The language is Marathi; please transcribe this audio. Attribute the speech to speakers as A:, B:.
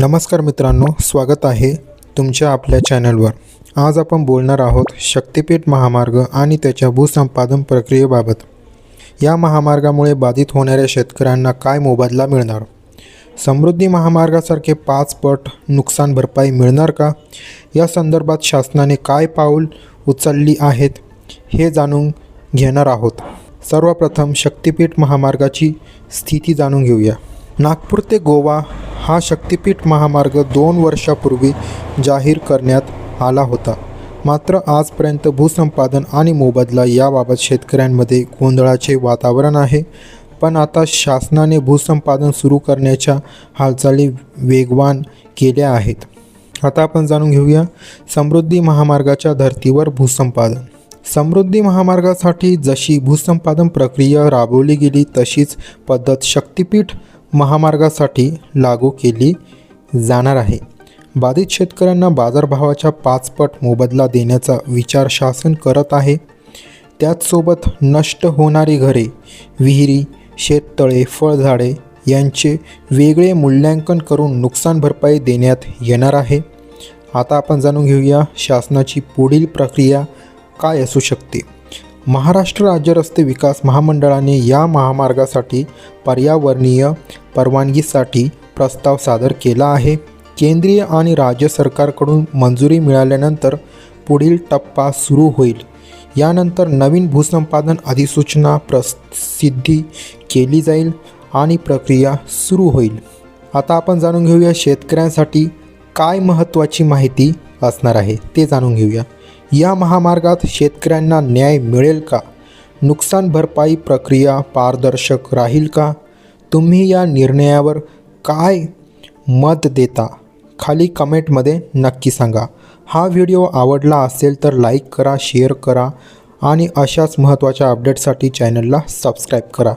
A: नमस्कार मित्रांनो स्वागत आहे तुमच्या आपल्या चॅनलवर. आज आपण बोलणार आहोत शक्तिपीठ महामार्ग आणि त्याच्या भूसंपादन प्रक्रियेबाबत. या महामार्गामुळे बाधित होणाऱ्या शेतकऱ्यांना काय मोबदला मिळणार? समृद्धी महामार्गासारखे पाच पट नुकसान भरपाई मिळणार का? या संदर्भात शासनाने काय पाऊल उचलली आहेत हे जाणून घेणार आहोत. सर्वप्रथम शक्तिपीठ महामार्गाची स्थिती जाणून घेऊया. नागपूर ते गोवा हा शक्तिपीठ महामार्ग दोन वर्षापूर्वी जाहीर करण्यात आला होता. मात्र आजपर्यंत भूसंपादन आणि मोबदला याबाबत शेतकऱ्यांमध्ये गोंधळाचे वातावरण आहे. पण आता शासनाने भूसंपादन सुरू करण्याच्या हालचाली वेगवान केल्या आहेत. आता आपण जाणून घेऊया समृद्धी महामार्गाच्या धर्तीवर भूसंपादन. समृद्धी महामार्गासाठी जशी भूसंपादन प्रक्रिया राबवली गेली तशीच पद्धत शक्तिपीठ महामार्गासाठी लागू केली जाणार आहे. बाधित शेतकऱ्यांना बाजारभावाच्या पाचपट मोबदला देण्याचा विचार शासन करत आहे. त्याचसोबत नष्ट होणारी घरे विहिरी शेततळे फळझाडे यांचे वेगळे मूल्यांकन करून नुकसान भरपाई देण्यात येणार आहे. आता आपण जाणून घेऊया शासनाची पुढील प्रक्रिया काय असू शकते. महाराष्ट्र राज्य रस्ते विकास महामंडळाने या महामार्गासाठी पर्यावरणीय परवानगीसाठी प्रस्ताव सादर केला आहे. केंद्रीय आणि राज्य सरकारकडून मंजुरी मिळाल्यानंतर पुढील टप्पा सुरू होईल. यानंतर नवीन भूसंपादन अधिसूचना प्रसिद्धी केली जाईल आणि प्रक्रिया सुरू होईल. आता आपण जाणून घेऊया शेतकऱ्यांसाठी काय महत्त्वाची माहिती असणार आहे ते जाणून घेऊया. या महामार्गात शेतकऱ्यांना न्याय मिळेल का? नुकसान भरपाई प्रक्रिया पारदर्शक राहील का? तुम्ही या निर्णयावर काय मत देता? खाली कमेंटमध्ये नक्की सांगा. हा व्हिडिओ आवडला असेल तर लाईक करा शेअर करा आणि अशाच महत्त्वाच्या अपडेटसाठी चॅनलला सबस्क्राईब करा.